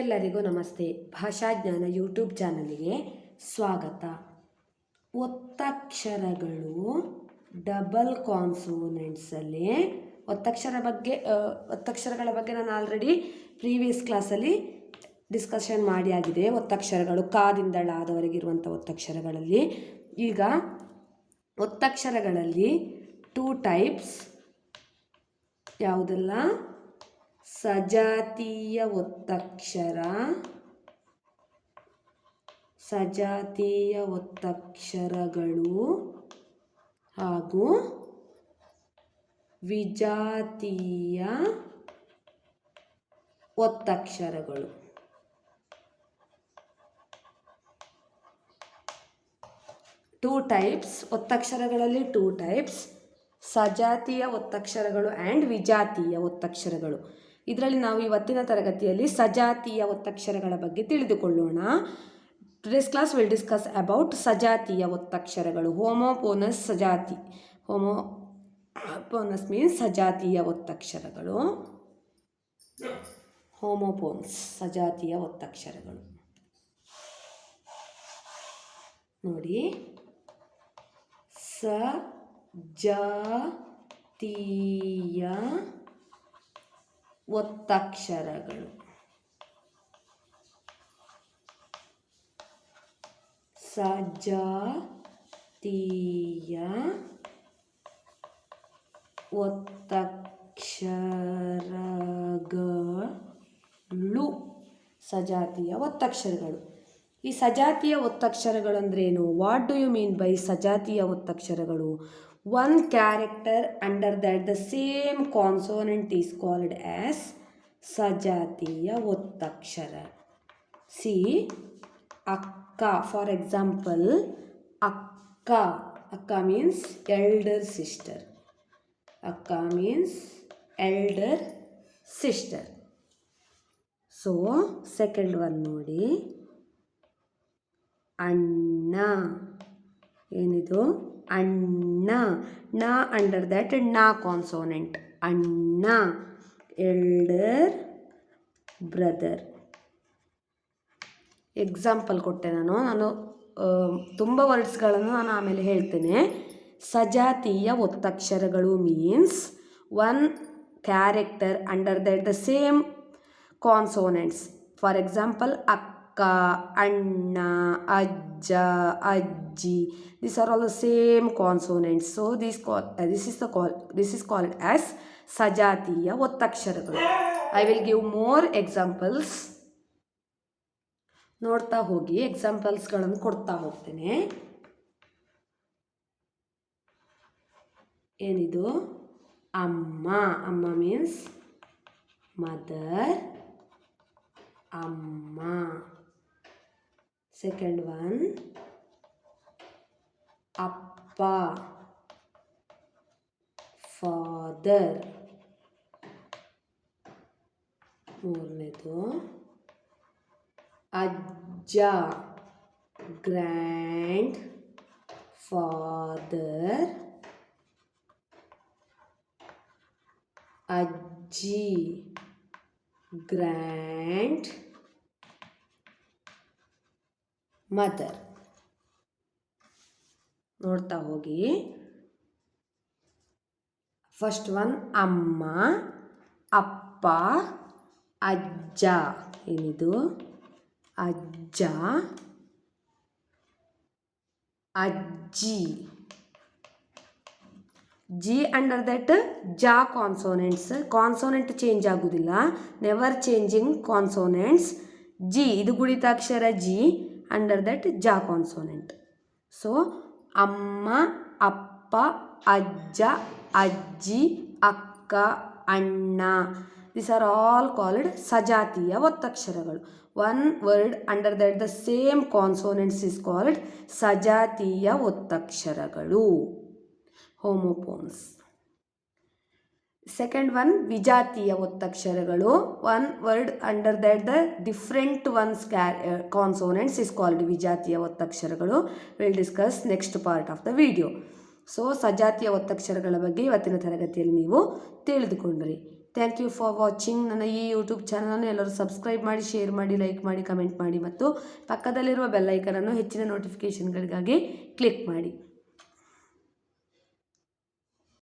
ಎಲ್ಲರಿಗೂ ನಮಸ್ತೆ. ಭಾಷಾಜ್ಞಾನ ಯೂಟ್ಯೂಬ್ ಚಾನಲಿಗೆ ಸ್ವಾಗತ. ಒತ್ತಕ್ಷರಗಳು ಡಬಲ್ ಕಾನ್ಸೋನೆಂಟ್ಸಲ್ಲಿ, ಒತ್ತಕ್ಷರ ಬಗ್ಗೆ ಒತ್ತಕ್ಷರಗಳ ಬಗ್ಗೆ ನಾನು ಆಲ್ರೆಡಿ ಪ್ರೀವಿಯಸ್ ಕ್ಲಾಸಲ್ಲಿ ಡಿಸ್ಕಷನ್ ಮಾಡಿ ಆಗಿದೆ. ಒತ್ತಕ್ಷರಗಳು ಕಾದಿಂದ ಆದವರೆಗಿರುವಂಥ ಒತ್ತಕ್ಷರಗಳಲ್ಲಿ. ಈಗ ಒತ್ತಕ್ಷರಗಳಲ್ಲಿ ಟೂ ಟೈಪ್ಸ್ ಯಾವುದೆಲ್ಲ? ಸಜಾತೀಯ ಒತ್ತಕ್ಷರ ಸಜಾತೀಯ ಒತ್ತಕ್ಷರಗಳು ಹಾಗೂ ವಿಜಾತೀಯ ಒತ್ತಕ್ಷರಗಳು ಟೂ ಟೈಪ್ಸ್ ಒತ್ತಕ್ಷರಗಳಲ್ಲಿ ಟೂ ಟೈಪ್ಸ್ ಸಜಾತೀಯ ಒತ್ತಕ್ಷರಗಳು ಆ್ಯಂಡ್ ವಿಜಾತೀಯ ಒತ್ತಕ್ಷರಗಳು ಇದರಲ್ಲಿ ನಾವು ಇವತ್ತಿನ ತರಗತಿಯಲ್ಲಿ ಸಜಾತಿಯ ಒತ್ತಕ್ಷರಗಳ ಬಗ್ಗೆ ತಿಳಿದುಕೊಳ್ಳೋಣ. Today's class will discuss about ಸಜಾತಿಯ ಒತ್ತಕ್ಷರಗಳು. ಹೋಮೋಪೋನಸ್ ಸಜಾತಿ. ಹೋಮೋ ಪೋನಸ್ ಮೀನ್ಸ್ ಸಜಾತಿಯ ಒತ್ತಕ್ಷರಗಳು. ಹೋಮೋಪೋನ್ಸ್ ಸಜಾತಿಯ ಒತ್ತಕ್ಷರಗಳು. ನೋಡಿ. ಸಜಾತೀಯ ಒತ್ತಕ್ಷರಗಳು. ಸಜಾತೀಯ ಒತ್ತಕ್ಷರಗಳು. ಸಜಾತಿಯ ಒತ್ತಕ್ಷರಗಳು. ಈ ಸಜಾತಿಯ ಒತ್ತಕ್ಷರಗಳು ಅಂದ್ರೇನು what do you mean by ಸಜಾತಿಯ ಒತ್ತಕ್ಷರಗಳು? one character under that the same consonant is called as ಸಜಾತೀಯ ಒತ್ತಕ್ಷರ C ಅಕ್ಕ ಫಾರ್ ಎಕ್ಸಾಂಪಲ್ ಅಕ್ಕ ಅಕ್ಕ ಮೀನ್ಸ್ ಎಲ್ಡರ್ ಸಿಸ್ಟರ್ ಅಕ್ಕ means elder sister so second one ನೋಡಿ ಅಣ್ಣ ಏನಿದು ಅಣ್ಣ. ನ ಅಂಡರ್ ದ್ಯಾಟ್ನ ಕಾನ್ಸೋನೆಂಟ್ ಅಣ್ಣ. ಎಲ್ಡರ್ ಬ್ರದರ್ ಎಕ್ಸಾಂಪಲ್ ಕೊಟ್ಟೆ ನಾನು. ನಾನು ತುಂಬ ವರ್ಡ್ಸ್ಗಳನ್ನು ನಾನು ಆಮೇಲೆ ಹೇಳ್ತೇನೆ. ಸಜಾತೀಯ ಒತ್ತಕ್ಷರಗಳು means one character under that the same consonants for example ಅಕ್ಕ, ಅಣ್ಣ, ಅಜ್ಜ, ಅಜ್ಜಿ this are all the same consonants so this call this is the call this is called as ಸಜಾತೀಯ ಒತ್ತಕ್ಷರಗಳು I will give more examples ನೋಡ್ತಾ ಹೋಗಿ ಎಕ್ಸಾಂಪಲ್ಸ್ಗಳನ್ನು ಕೊಡ್ತಾ ಹೋಗ್ತೇನೆ. ಏನಿದು? ಅಮ್ಮ. ಅಮ್ಮ ಮೀನ್ಸ್ ಮದರ್ ಅಮ್ಮ. ಸೆಕೆಂಡ್ ಒನ್ ಅಪ್ಪ ಫಾದರ್ ಮೂರನೇದು ಅಜ್ಜ ಗ್ರ್ಯಾಂಡ್ ಫಾದರ್ ಅಜ್ಜಿ ಗ್ರ್ಯಾಂಡ್ ಮದರ್ ನೋಡ್ತಾ ಹೋಗಿ. ಫಸ್ಟ್ ಒನ್ ಅಮ್ಮ, ಅಪ್ಪ, ಅಜ್ಜ. ಏನಿದು? ಅಜ್ಜ, ಅಜ್ಜಿ. ಜಿ ಅಂಡರ್ ದಟ್ ಜಾ ಕಾನ್ಸೋನೆಂಟ್ಸ್ ಕಾನ್ಸೋನೆಂಟ್ ಚೇಂಜ್ ಆಗೋದಿಲ್ಲ. ನೆವರ್ ಚೇಂಜಿಂಗ್ ಕಾನ್ಸೋನೆಂಟ್ಸ್ ಜಿ, ಇದು ಗುಣಿತಾಕ್ಷರ ಜಿ. ಅಂಡರ್ ದಟ್ ಜಾ ಕಾನ್ಸೋನೆಂಟ್ ಸೊ ಅಮ್ಮ ಅಪ್ಪ ಅಜ್ಜ ಅಜ್ಜಿ ಅಕ್ಕ ಅಣ್ಣ ದಿಸ್ ಆರ್ ಆಲ್ ಕಾಲ್ಡ್ ಸಜಾತೀಯ ಒತ್ತಕ್ಷರಗಳು one word under that the same consonants is called ಸಜಾತೀಯ ಒತ್ತಕ್ಷರಗಳು ಹೋಮೋಪೋನ್ಸ್ ಸೆಕೆಂಡ್ ಒನ್ ವಿಜಾತಿಯ ಒತ್ತಕ್ಷರಗಳು. One word under that the different ones car consonants is called ವಿಜಾತಿಯ ಒತ್ತಕ್ಷರಗಳು. Will discuss next part of the video so ಸಜಾತಿಯ ಒತ್ತಕ್ಷರಗಳ ಬಗ್ಗೆ ಇವತ್ತಿನ ತರಗತಿಯಲ್ಲಿ ನೀವು ತಿಳಿದುಕೊಂಡ್ರಿ. Thank you for watching ನನ್ನ ಈ ಯೂಟ್ಯೂಬ್ ಚಾನಲನ್ನು ಎಲ್ಲರೂ ಸಬ್ಸ್ಕ್ರೈಬ್ ಮಾಡಿ ಶೇರ್ ಮಾಡಿ ಲೈಕ್ ಮಾಡಿ ಕಮೆಂಟ್ ಮಾಡಿ ಮತ್ತು ಪಕ್ಕದಲ್ಲಿರುವ ಬೆಲ್ಲೈಕನನ್ನು ಹೆಚ್ಚಿನ ನೋಟಿಫಿಕೇಷನ್ಗಳಿಗಾಗಿ ಕ್ಲಿಕ್ ಮಾಡಿ.